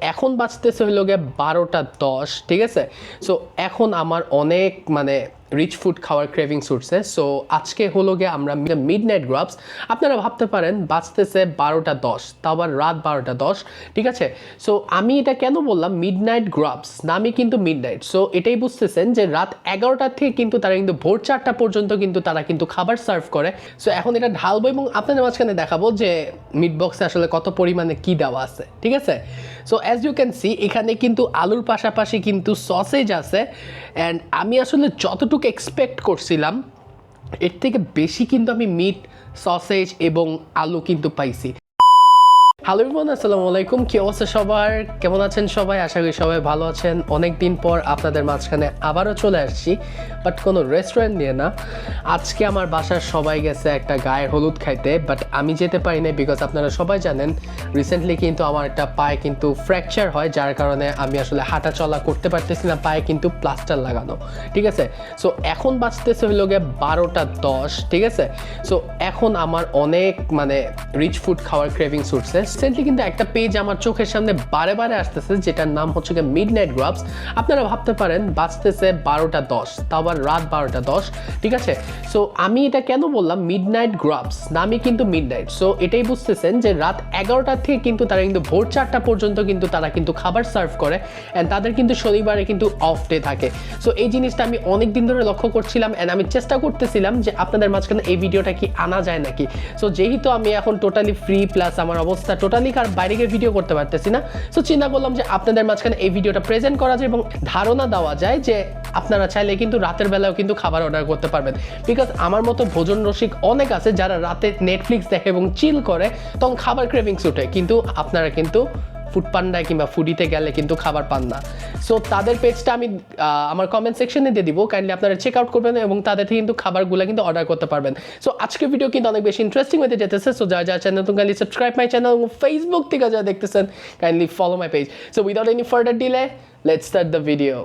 এখন বাঁচতেছে হইল গিয়ে বারোটা দশ ঠিক আছে? সো এখন আমার অনেক মানে রিচ ফুড খাওয়ার ক্রেভিং উঠছে সো আজকে হলো গিয়ে আমরা মিড নাইট গ্রাবস আপনারা ভাবতে পারেন বাঁচতেছে বারোটা দশ তা আবার রাত বারোটা দশ, ঠিক আছে? সো আমি এটা কেন বললাম? মিড নাইট গ্রাবস নামই কিন্তু মিড নাইট সো এটাই বুঝতেছেন যে রাত এগারোটার থেকে কিন্তু তারা কিন্তু ভোর চারটা পর্যন্ত কিন্তু তারা কিন্তু খাবার সার্ভ করে। সো এখন এটা ঢালবো এবং আপনাদের মাঝখানে দেখাবো যে মিট বক্সে আসলে কত পরিমাণে কি দেওয়া আছে, ঠিক আছে? So as you can see এখানে কিন্তু আলুর পাশাপাশি কিন্তু সসেজ আছে। অ্যান্ড আমি আসলে যতটুকু এক্সপেক্ট করছিলাম, এর থেকে বেশি কিন্তু আমি মিট সসেজ এবং আলু কিন্তু পাইছি। হ্যালো ইভন আসসালামু আলাইকুম। কি অবস্থা সবার? কেমন আছেন সবাই? আশা করি সবাই ভালো আছেন। অনেক দিন পর আপনাদের মাঝখানে আবারও চলে আসছি, বাট কোনো রেস্টুরেন্ট নিয়ে না। আজকে আমার বাসার সবাই গেছে একটা গায়ে হলুদ খাইতে, বাট আমি যেতে পারি না বিকজ আপনারা সবাই জানেন রিসেন্টলি কিন্তু আমার একটা পায়ে কিন্তু ফ্র্যাকচার হয়, যার কারণে আমি আসলে হাঁটা চলা করতে পারতেছি না, পায়ে কিন্তু প্লাস্টার লাগানো। ঠিক আছে? সো এখন বাঁচতেছে হইল গিয়ে বারোটা দশ, ঠিক আছে? সো এখন আমার অনেক মানে রিচ ফুড খাওয়ার ক্রেভিং উঠছে। রিসেন্টলি কিন্তু একটা পেজ আমার চোখের সামনে বারে বারে আসতেছে, যেটার নাম হচ্ছে গিয়ে মিড নাইট গ্রাবস আপনারা ভাবতে পারেন বাঁচতেছে বারোটা দশ, তাও আবার রাত বারোটা দশ, ঠিক আছে? সো আমি এটা কেন বললাম? মিড নাইট গ্রাবস নামই কিন্তু মিড নাইট সো এটাই বুঝতেছেন যে রাত এগারোটা থেকে কিন্তু তারা কিন্তু ভোর চারটা পর্যন্ত কিন্তু তারা কিন্তু খাবার সার্ভ করে অ্যান্ড তাদের কিন্তু শনিবারে কিন্তু অফ ডে থাকে। সো এই জিনিসটা আমি অনেক দিন ধরে লক্ষ্য করছিলাম অ্যান্ড আমি চেষ্টা করতেছিলাম যে আপনাদের মাঝখানে এই ভিডিওটা কি আনা যায় নাকি। সো যেহেতু আমি এখন টোটালি ফ্রি প্লাস আমার অবস্থা টোটালি কার বাইরে গিয়ে ভিডিও করতে পারতেছি না। সো চিন্তা করলাম যে আপনাদের মাঝখানে এই ভিডিওটা প্রেজেন্ট করা যায় এবং ধারণা দেওয়া যায় যে আপনারা চাইলে কিন্তু রাতের বেলাও কিন্তু খাবার অর্ডার করতে পারবেন। বিকজ আমার মতো ভোজন রসিক অনেক আছে যারা রাতে নেটফ্লিক্স দেখে এবং চিল করে, তখন খাবার ক্রেভিংস উঠে কিন্তু আপনারা কিন্তু ফুড পান্ডায় কিংবা ফুডিতে গেলে কিন্তু খাবার পান না সো তাদের পেজটা আমি আমার কমেন্ট সেকশনে দিয়ে দিব। কাইন্ডলি আপনারা চেক আউট করবেন এবং তাদের থেকে কিন্তু খাবারগুলো কিন্তু অর্ডার করতে পারবেন। সো আজকের ভিডিও কিন্তু অনেক বেশি ইন্টারেস্টিং হতে যেতেছে। সো যারা যারা চ্যানেল তুমি সাবস্ক্রাইব মাই চ্যানেল এবং ফেসবুক থেকে যা দেখতেছেন kindly follow my page so without any further delay let start the video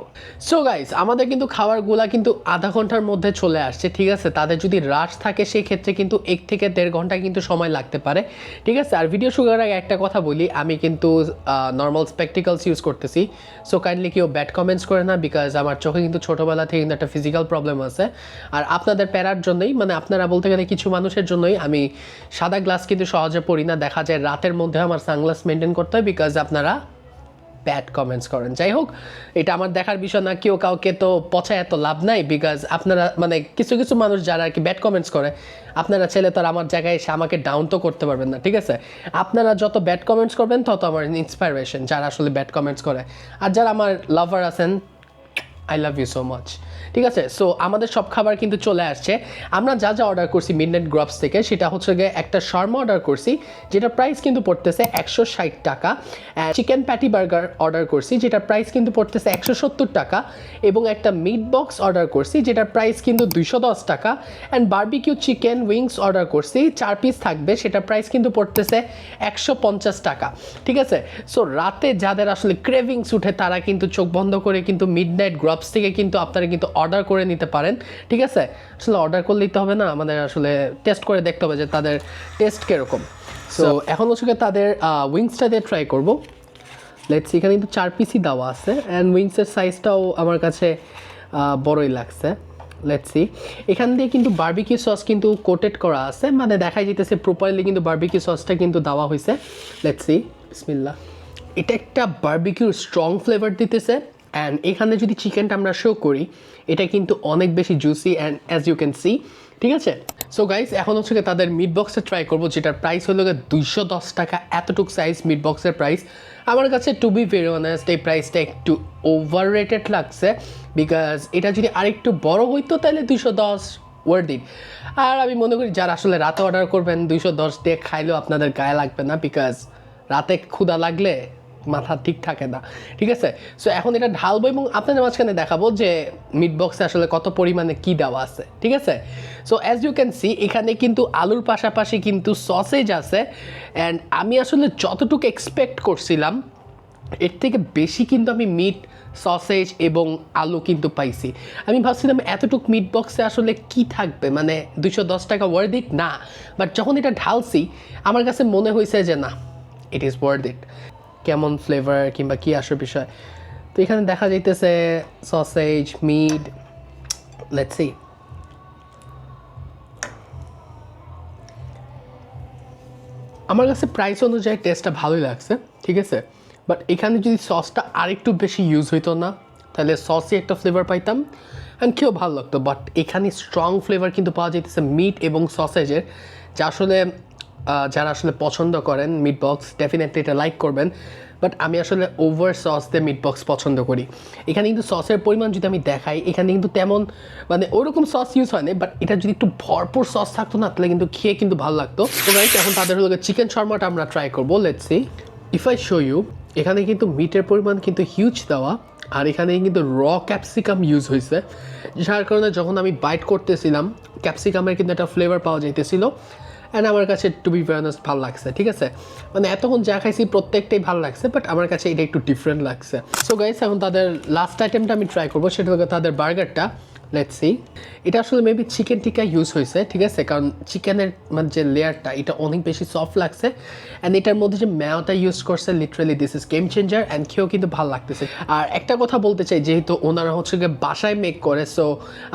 so guys আমাদের কিন্তু খাবারগুলা কিন্তু আধা ঘণ্টার মধ্যে চলে আসছে, ঠিক আছে? তাদের যদি রাশ থাকে, সেই ক্ষেত্রে কিন্তু এক থেকে দেড় ঘণ্টা কিন্তু সময় লাগতে পারে, ঠিক আছে? আর ভিডিও শুরু আগে একটা কথা বলি, আমি কিন্তু নর্মাল স্পেকটিক্যালস ইউজ করতেছি। সো কাইন্ডলি কেউ ব্যাড কমেন্টস করে না বিকজ আমার চোখে কিন্তু ছোটোবেলা থেকে কিন্তু একটা ফিজিক্যাল প্রবলেম আছে। আর আপনাদের প্যারার জন্যই মানে আপনারা বলতে গেলে কিছু মানুষের জন্যই, আমি সাদা গ্লাস কিন্তু সহজে পড়ি না। দেখা যায় রাতের মধ্যে আমার সানগ্লাস মেনটেন করতে হয় বিকজ আপনারা ব্যাড কমেন্টস করেন। যাই হোক, এটা আমার দেখার বিষয় না, কেউ কাউকে তো পচায় এত লাভ নাই বিকজ আপনারা মানে কিছু কিছু মানুষ যারা আর কি ব্যাড কমেন্টস করে, আপনারা ছেলে তো আমার জায়গায় এসে আমাকে ডাউন তো করতে পারবেন না, ঠিক আছে? আপনারা যত ব্যাড কমেন্টস করবেন, তত আমার ইন্সপাইরেশন যারা আসলে ব্যাড কমেন্টস করে। আর যারা আমার লাভার আছেন I love you so much ঠিক আছে? সো আমাদের সব খাবার কিন্তু চলে আসছে। আমরা যা যা অর্ডার করছি মিডনাইট গ্রপস থেকে, সেটা হচ্ছে গিয়ে একটা শর্মা অর্ডার করছি, যেটা প্রাইস কিন্তু পড়তেছে একশো ষাট টাকা। চিকেন প্যাটি বার্গার অর্ডার করছি, যেটা প্রাইস কিন্তু পড়তেছে একশো সত্তর টাকা। এবং একটা মিট বক্স অর্ডার করছি, যেটার প্রাইস কিন্তু দুইশো দশ টাকা। And barbecue chicken wings order করছি, চার পিস থাকবে সেটার প্রাইস কিন্তু পড়তেছে একশো পঞ্চাশ টাকা। ঠিক আছে? সো রাতে যাদের আসলে ক্রেভিংস উঠে, তারা কিন্তু চোখ বন্ধ করে কিন্তু মিড নাইট গ্রপস থেকে কিন্তু আপনারা কিন্তু অর্ডার করে নিতে পারেন ঠিক আছে? আসলে অর্ডার করলেই তো হবে না আমাদের আসলে টেস্ট করে দেখতে হবে যে তাদের টেস্ট কীরকম। সো এখন হচ্ছে তাদের উইংসটা দিয়ে ট্রাই করব। লেটস এখানে কিন্তু চার পিসই দেওয়া আছে অ্যান্ড উইংসের সাইজটাও আমার কাছে বড়ই লাগছে। লেটস সি এখান দিয়ে কিন্তু বার্বিকিউ সস কিন্তু কোটেড করা আছে মানে দেখা যেতেছে প্রপারলি কিন্তু বার্বিকিউ সসটা কিন্তু দেওয়া হয়েছে। লেটস সি বিসমিল্লা এটা একটা বার্বিকিউর স্ট্রং ফ্লেভার দিতেছে। অ্যান্ড এখানে যদি চিকেনটা আমরা শো করি, এটা কিন্তু অনেক বেশি juicy and as you can see ঠিক আছে? সো গাইস এখন হচ্ছে তাদের মিট বক্সে ট্রাই করব, যেটার প্রাইস হলো দুইশো দশ টাকা, এতটুক সাইজ মিট বক্সের প্রাইস আমার কাছে টু বি ভেরি অনেস্ট এই প্রাইসটা একটু ওভার রেটেড লাগছে বিকজ এটা যদি আরেকটু বড় হইতো, তাহলে দুইশো দশ ওয়ার্ড আর আমি মনে করি, যারা আসলে রাতে অর্ডার করবেন, দুইশো দশ দিয়ে খাইলেও আপনাদের গায়ে লাগবে না বিকজ রাতে ক্ষুধা লাগলে মাথা ঠিক থাকে না। ঠিক আছে? সো এখন এটা ঢালবো এবং আপনাদের মাঝখানে দেখাবো যে মিট বক্সে আসলে কত পরিমাণে কি দেওয়া আছে। ঠিক আছে? So as you can see এখানে কিন্তু আলুর পাশাপাশি কিন্তু সসেজ আছে। অ্যান্ড আমি আসলে যতটুকু এক্সপেক্ট করছিলাম, এর থেকে বেশি কিন্তু আমি মিট সসেজ এবং আলু কিন্তু পাইছি। আমি ভাবছিলাম এতটুক মিট বক্সে আসলে কি থাকবে? মানে দুশো দশ টাকা ওয়ার্ড ইট না। বাট যখন এটা ঢালছি, আমার কাছে মনে হয়েছে যে না ইট ইজ ওয়ার্ড ইট কেমন ফ্লেভার কিংবা কী আসার বিষয়। তো এখানে দেখা যাইতেছে সসেজ মিট লেটস সি আমার কাছে প্রাইস অনুযায়ী টেস্টটা ভালোই লাগছে, ঠিক আছে? বাট এখানে যদি সসটা আরেকটু বেশি ইউজ হইতো না, তাহলে সসই একটা ফ্লেভার পাইতাম। অ্যান্ড খেয়েও ভালো লাগতো বাট এখানে স্ট্রং ফ্লেভার কিন্তু পাওয়া যাইতেছে মিট এবং সসেজের যা আসলে যারা আসলে পছন্দ করেন মিট বক্স ডেফিনেটলি এটা লাইক করবেন। বাট আমি আসলে ওভার সস দিয়ে মিট বক্স পছন্দ করি। এখানে কিন্তু সসের পরিমাণ যদি আমি দেখাই, এখানে কিন্তু তেমন মানে ওরকম সস ইউজ হয় না বাট এটা যদি একটু ভরপুর সস থাকতো না, তাহলে কিন্তু খেয়ে কিন্তু ভালো লাগতো। এখন তাদের হলো চিকেন শর্মাটা আমরা ট্রাই করব। Let's see if I show you এখানে কিন্তু মিটের পরিমাণ কিন্তু হিউজ দেওয়া, আর এখানে কিন্তু র ক্যাপসিকাম ইউজ হয়েছে যার কারণে যখন আমি বাইট করতেছিলাম ক্যাপসিকামের কিন্তু একটা ফ্লেভার পাওয়া যাইতেছিল। অ্যান্ড আমার কাছে টু বি ভেরানাস ভালো লাগছে, ঠিক আছে? মানে এতক্ষণ যা খাইছি প্রত্যেকটাই ভালো লাগছে বাট আমার কাছে এটা একটু ডিফারেন্ট লাগছে। সো গাইস এখন তাদের লাস্ট আইটেমটা আমি ট্রাই করব, সেটা হলো তাদের বার্গারটা লেটস সি এটা আসলে মেবি চিকেন টিকা ইউজ হয়েছে, ঠিক আছে? কারণ চিকেনের মানে যে লেয়ারটা এটা অনেক বেশি সফট লাগছে। অ্যান্ড এটার মধ্যে যে ম্যাওটা ইউজ করছে literally this is game changer and খেয়েও কিন্তু ভালো লাগতেছে। আর একটা কথা বলতে চাই, যেহেতু ওনারা হচ্ছে গিয়ে বাসায় মেক করে সো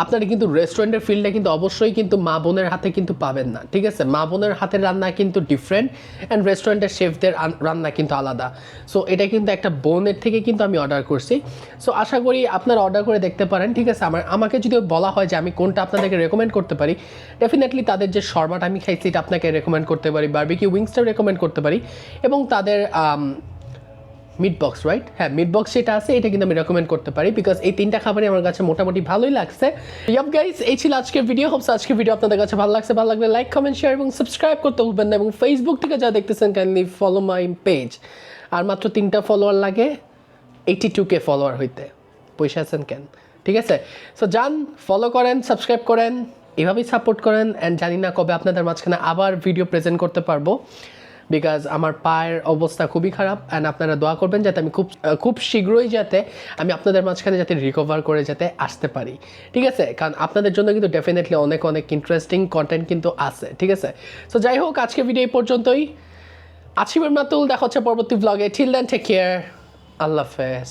আপনারা কিন্তু রেস্টুরেন্টের ফিল্ডে কিন্তু অবশ্যই কিন্তু মা বোনের হাতে কিন্তু পাবেন না, ঠিক আছে? মা বোনের হাতের রান্না কিন্তু ডিফারেন্ট অ্যান্ড রেস্টুরেন্টের শেফদের রান্না কিন্তু আলাদা। সো এটা কিন্তু একটা বোনের থেকে কিন্তু আমি অর্ডার করছি। সো আশা করি আপনারা অর্ডার করে দেখতে পারেন, ঠিক আছে? আমার আমাকে যদি বলা হয় যে আমি কোনটা আপনাদেরকে রেকমেন্ড করতে পারি ডেফিনেটলি তাদের যে শর্মাটা আমি খাইছি এটা আপনাকে রেকমেন্ড করতে পারি বারবিকিউ উইংসটা রেকমেন্ড করতে পারি এবং তাদের মিট বক্স রাইট হ্যাঁ মিট বক্স যেটা আছে এটা কিন্তু আমি রেকমেন্ড করতে পারি বিকজ এই তিনটা খাবারই আমার কাছে মোটামুটি ভালোই লাগছে। ইয়াপ গাইস এই ছিল আজকের ভিডিও হোপস আজকের ভিডিও আপনাদের কাছে ভালো লাগছে। ভালো লাগলে লাইক কমেন্ট শেয়ার এবং সাবস্ক্রাইব করতে ভুলবেন না এবং ফেসবুক থেকে যা দেখতেছেন কাইন্ডলি ফলো মাই পেজ আর মাত্র তিনটা ফলোয়ার লাগে এইটি টু কে ফলোয়ার হইতে। পয়সা আছেন কেন? ঠিক আছে? সো যান ফলো করেন সাবস্ক্রাইব করেন, এভাবেই সাপোর্ট করেন অ্যান্ড জানি না কবে আপনাদের মাঝখানে আবার ভিডিও প্রেজেন্ট করতে পারব বিকজ আমার পায়ের অবস্থা খুবই খারাপ অ্যান্ড আপনারা দোয়া করবেন যাতে আমি খুব খুব শীঘ্রই যাতে আমি আপনাদের মাঝখানে যাতে রিকভার করে যাতে আসতে পারি, ঠিক আছে? কারণ আপনাদের জন্য কিন্তু ডেফিনেটলি অনেক অনেক ইন্টারেস্টিং কন্টেন্ট কিন্তু আছে, ঠিক আছে? সো যাই হোক আজকে ভিডিও এই পর্যন্তই। আছিবের মাতুল দেখা হচ্ছে পরবর্তী ব্লগে টিল দেন টেক কেয়ার আল্লাহ হাফেজ।